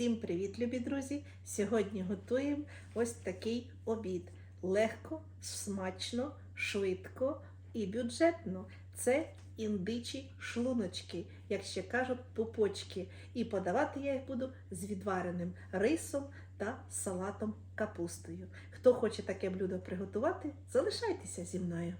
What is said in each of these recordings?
Всім привіт, любі друзі! Сьогодні готуємо ось такий обід. Легко, смачно, швидко і бюджетно. Це індичі шлуночки, як ще кажуть, пупочки. І подавати я їх буду з відвареним рисом та салатом капустою. Хто хоче таке блюдо приготувати, залишайтеся зі мною.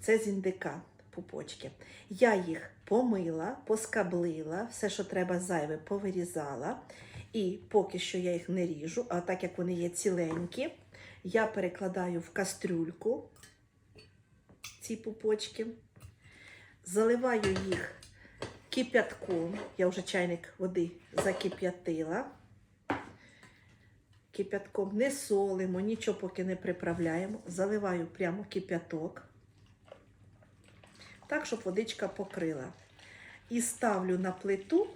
Це з індика пупочки. Я їх помила, поскаблила, все, що треба зайве, повирізала. І поки що я їх не ріжу, а так як вони є ціленькі, я перекладаю в кастрюльку ці пупочки, заливаю їх кип'ятком. Я вже чайник води закип'ятила. Кип'ятком не солимо, нічого поки не приправляємо. Заливаю прямо кип'яток так, щоб водичка покрила. І ставлю на плиту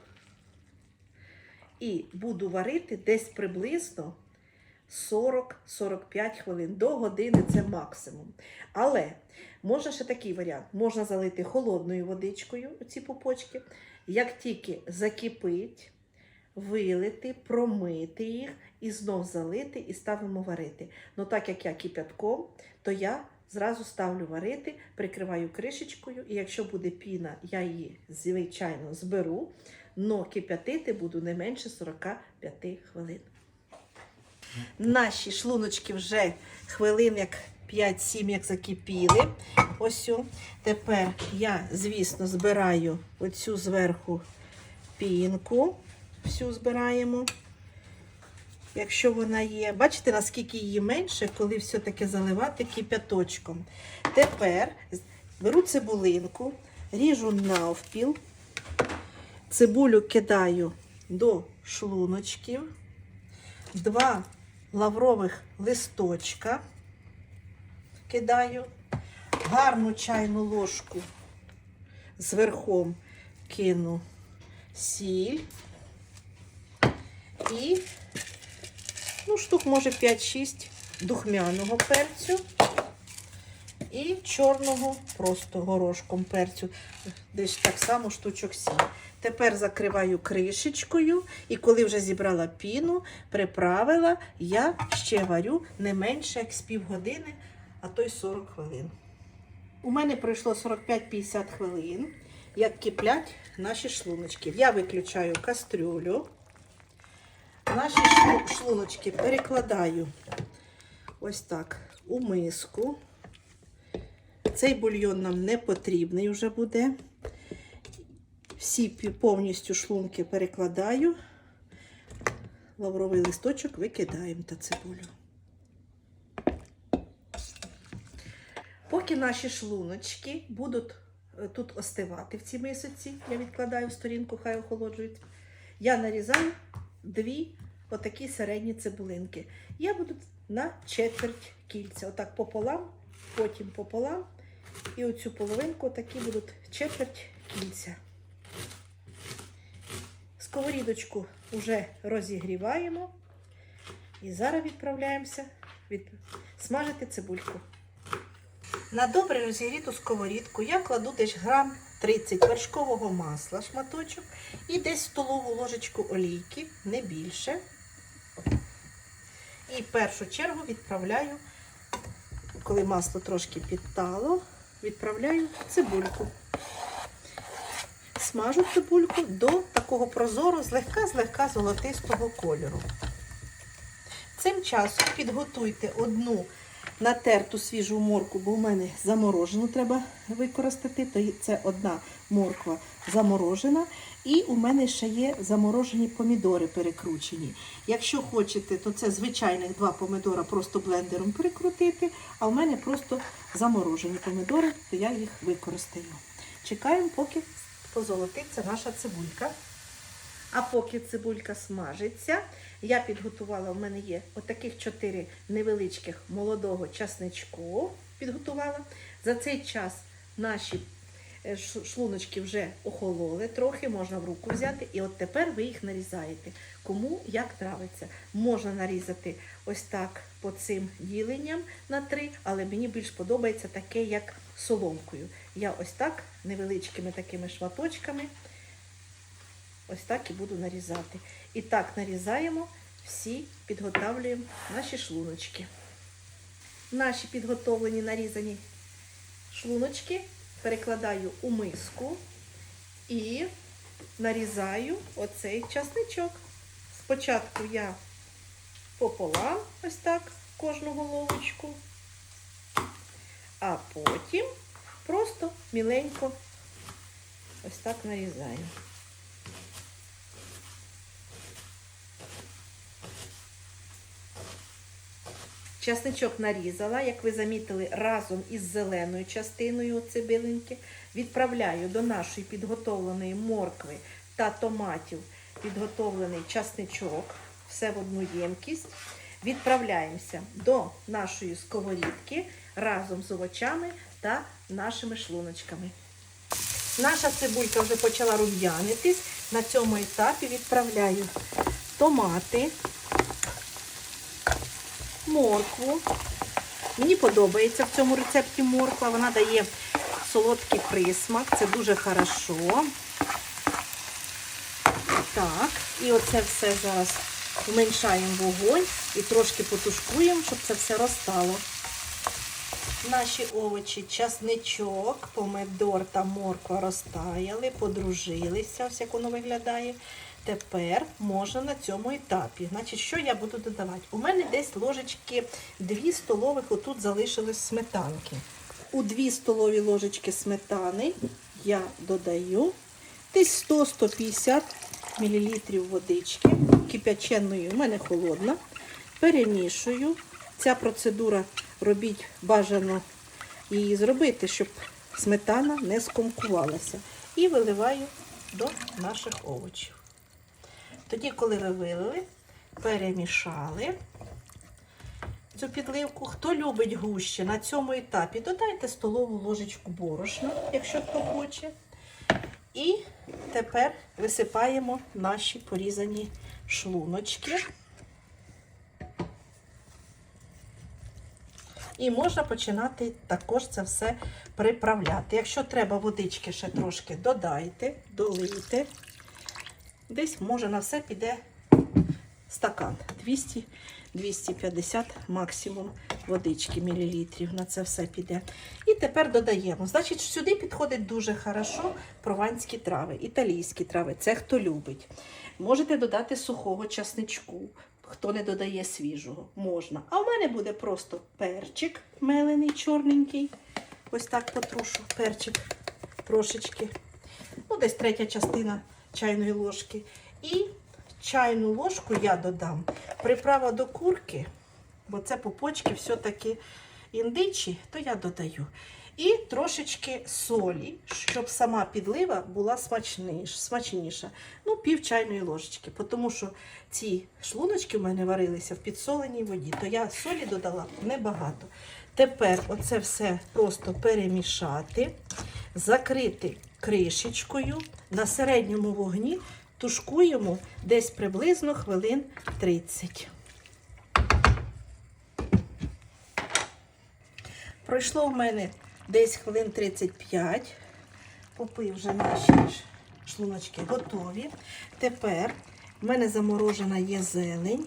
і буду варити десь приблизно 40-45 хвилин. До години це максимум. Але можна ще такий варіант: можна залити холодною водичкою ці пупочки. Як тільки закипить, вилити, промити їх і знов залити і ставимо варити. Ну так як я кипятком, то я Зразу ставлю варити, прикриваю кришечкою, і якщо буде піна, я її, звичайно, зберу, але кип'ятити буду не менше 45 хвилин. Наші шлуночки вже хвилин як 5-7 як закипіли. Ось. о. Тепер я, звісно, збираю оцю зверху пінку. Всю збираємо якщо вона є. Бачите, наскільки її менше, коли все-таки заливати кип'яточком. Тепер беру цибулинку, ріжу навпіл, цибулю кидаю до шлуночків, два лаврових листочка кидаю, гарну чайну ложку зверхом кину сіль і ну, штук, може, 5-6 духмяного перцю і чорного просто горошком перцю. Десь так само штучок 7. Тепер закриваю кришечкою, і коли вже зібрала піну, приправила, я ще варю не менше як з півгодини, а то й 40 хвилин. У мене пройшло 45-50 хвилин, як киплять наші шлуночки. Я виключаю кастрюлю. Наші шлуночки перекладаю ось так у миску. Цей бульйон нам не потрібний вже буде. Всі повністю шлунки перекладаю, лавровий листочок викидаємо та цибулю. Поки наші шлуночки будуть е, тут остивати в цій мисоці, я відкладаю в сторінку, хай охолоджують, я нарізаю дві отакі середні цибулинки. Я буду на четверть кільця. Отак пополам, потім пополам. І оцю половинку такі будуть четверть кільця. Сковорідочку вже розігріваємо. І зараз відправляємося від... смажити цибульку. На добре розігріту сковорідку я кладу десь грам 30 вершкового масла, шматочок, і десь столову ложечку олійки, не більше. І в першу чергу відправляю, коли масло трошки підтало, відправляю цибульку. Смажу цибульку до такого прозору, злегка-злегка золотистого кольору. Цим часом підготуйте одну натерту свіжу морку, бо в мене заморожену треба використати. То це одна морква заморожена. І у мене ще є заморожені помідори перекручені. Якщо хочете, то це звичайних два помідора просто блендером перекрутити, а у мене просто заморожені помідори, то я їх використаю. Чекаємо, поки позолотиться наша цибулька. А поки цибулька смажиться, я підготувала, у мене є отаких чотири невеличких молодого часничку. Підготувала. За цей час наші е, шлуночки вже охололи трохи, можна в руку взяти. І от тепер ви їх нарізаєте. Кому як нравиться. Можна нарізати ось так по цим діленням на три, але мені більш подобається таке, як соломкою. Я ось так невеличкими такими шматочками ось так і буду нарізати. І так нарізаємо всі, підготавлюємо наші шлуночки. Наші підготовлені нарізані шлуночки перекладаю у миску і нарізаю оцей часничок. Спочатку я пополам, ось так, кожну головочку, а потім просто міленько ось так нарізаю. Часничок нарізала, як ви замітили, разом із зеленою частиною цибилинки. Відправляю до нашої підготовленої моркви та томатів підготовлений часничок, все в одну ємкість. Відправляємося до нашої сковорідки разом з овочами та нашими шлуночками. Наша цибулька вже почала рум'янитись. На цьому етапі відправляю томати, моркву. Мені подобається в цьому рецепті морква. Вона дає солодкий присмак. Це дуже хорошо. Так, і оце все зараз зменшаємо вогонь і трошки потушкуємо, щоб це все розтало. Наші овочі, часничок, помидор та морква розтаяли, подружилися, ось як воно виглядає. Тепер можна на цьому етапі. Значить, що я буду додавати? У мене десь ложечки 2 столових, отут залишилось сметанки. У 2 столові ложечки сметани я додаю десь 100-150 мл водички, кип'яченої, у мене холодна. Перемішую. Ця процедура робіть бажано її зробити, щоб сметана не скомкувалася. І виливаю до наших овочів. Тоді, коли ви вилили, перемішали цю підливку. Хто любить гуще на цьому етапі, додайте столову ложечку борошна, якщо хто хоче. І тепер висипаємо наші порізані шлуночки. І можна починати також це все приправляти. Якщо треба водички ще трошки додайте, долийте. Десь може на все піде стакан 200-250 максимум водички, мілілітрів. На це все піде. І тепер додаємо. Значить, сюди підходить дуже хорошо прованські трави, італійські трави. Це хто любить. Можете додати сухого часничку. Хто не додає свіжого, можна. А в мене буде просто перчик мелений, чорненький. Ось так потрушу перчик трошечки. Ну, десь третя частина чайної ложки. І чайну ложку я додам. Приправа до курки, бо це пупочки все-таки індичі, то я додаю. І трошечки солі, щоб сама підлива була смачніша. смачніша. Ну, пів чайної ложечки. Тому що ці шлуночки в мене варилися в підсоленій воді, то я солі додала небагато. Тепер оце все просто перемішати, закрити кришечкою на середньому вогні, тушкуємо десь приблизно хвилин 30. Пройшло в мене десь хвилин 35. Попи вже наші шлуночки готові. Тепер в мене заморожена є зелень.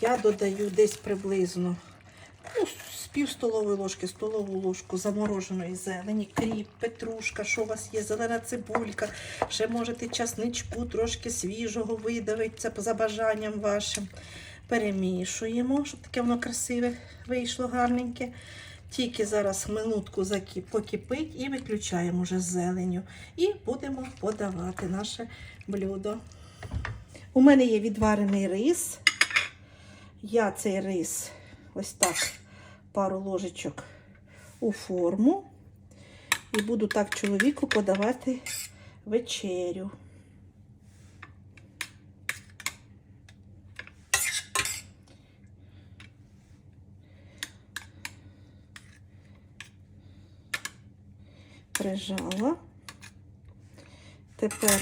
Я додаю десь приблизно ну, з пів столової ложки, столову ложку замороженої зелені, кріп, петрушка, що у вас є, зелена цибулька. Ще можете часничку, трошки свіжого видавити, це за бажанням вашим. Перемішуємо, щоб таке воно красиве вийшло гарненьке. Тільки зараз минутку покипить і виключаємо вже з зеленю. І будемо подавати наше блюдо. У мене є відварений рис. Я цей рис ось так пару ложечок у форму. І буду так чоловіку подавати вечерю. Прижала. Тепер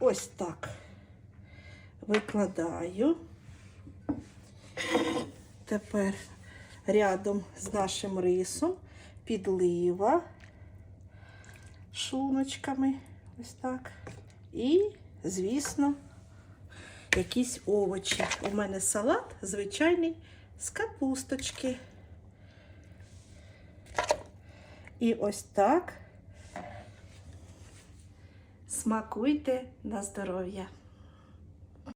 ось так викладаю. Тепер рядом з нашим рисом підлива шлуночками. Ось так. І, звісно, якісь овочі. У мене салат звичайний з капусточки. І ось так. Смакуйте на здоров'я.